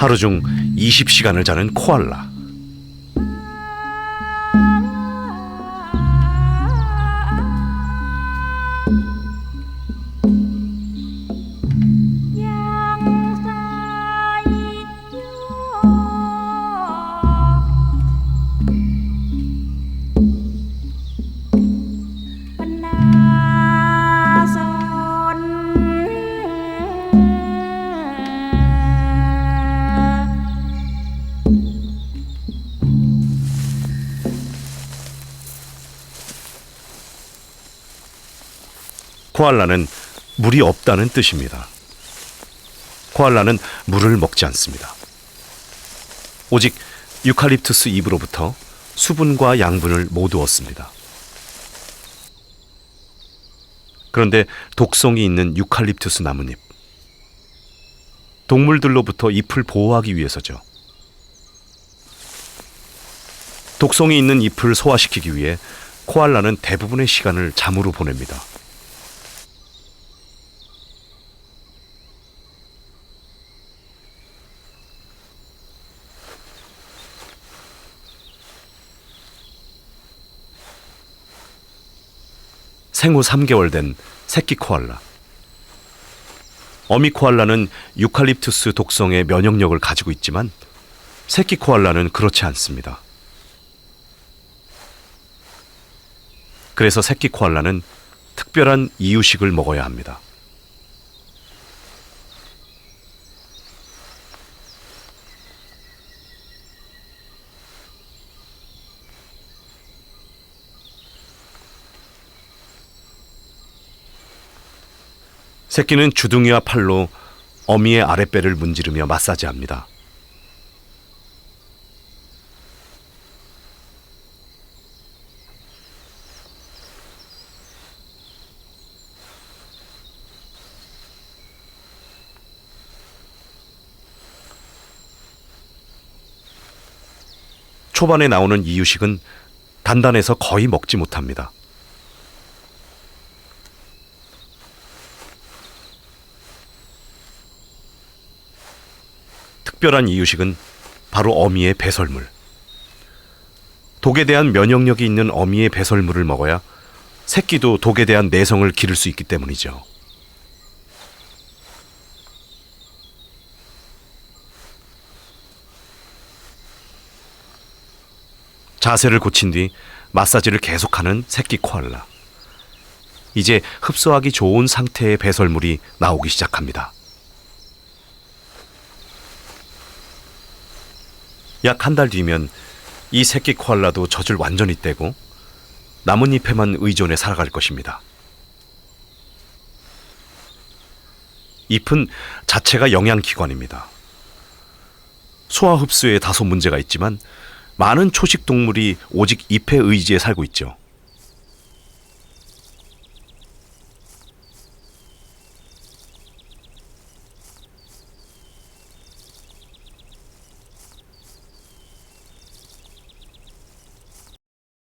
하루 중 20시간을 자는 코알라. 코알라는 물이 없다는 뜻입니다. 코알라는 물을 먹지 않습니다. 오직 유칼립투스 잎으로부터 수분과 양분을 모두 얻습니다. 그런데 독성이 있는 유칼립투스 나뭇잎. 동물들로부터 잎을 보호하기 위해서죠. 독성이 있는 잎을 소화시키기 위해 코알라는 대부분의 시간을 잠으로 보냅니다. 생후 3개월 된 새끼 코알라. 어미 코알라는 유칼립투스 독성의 면역력을 가지고 있지만 새끼 코알라는 그렇지 않습니다. 그래서 새끼 코알라는 특별한 이유식을 먹어야 합니다. 새끼는 주둥이와 팔로 어미의 아랫배를 문지르며 마사지합니다. 초반에 나오는 이유식은 단단해서 거의 먹지 못합니다. 특별한 이유식은 바로 어미의 배설물. 독에 대한 면역력이 있는 어미의 배설물을 먹어야 새끼도 독에 대한 내성을 기를 수 있기 때문이죠. 자세를 고친 뒤 마사지를 계속하는 새끼 코알라. 이제 흡수하기 좋은 상태의 배설물이 나오기 시작합니다. 약 한 달 뒤면 이 새끼 코알라도 젖을 완전히 떼고 나뭇잎에만 의존해 살아갈 것입니다. 잎은 자체가 영양기관입니다. 소화 흡수에 다소 문제가 있지만 많은 초식 동물이 오직 잎에 의지해 살고 있죠.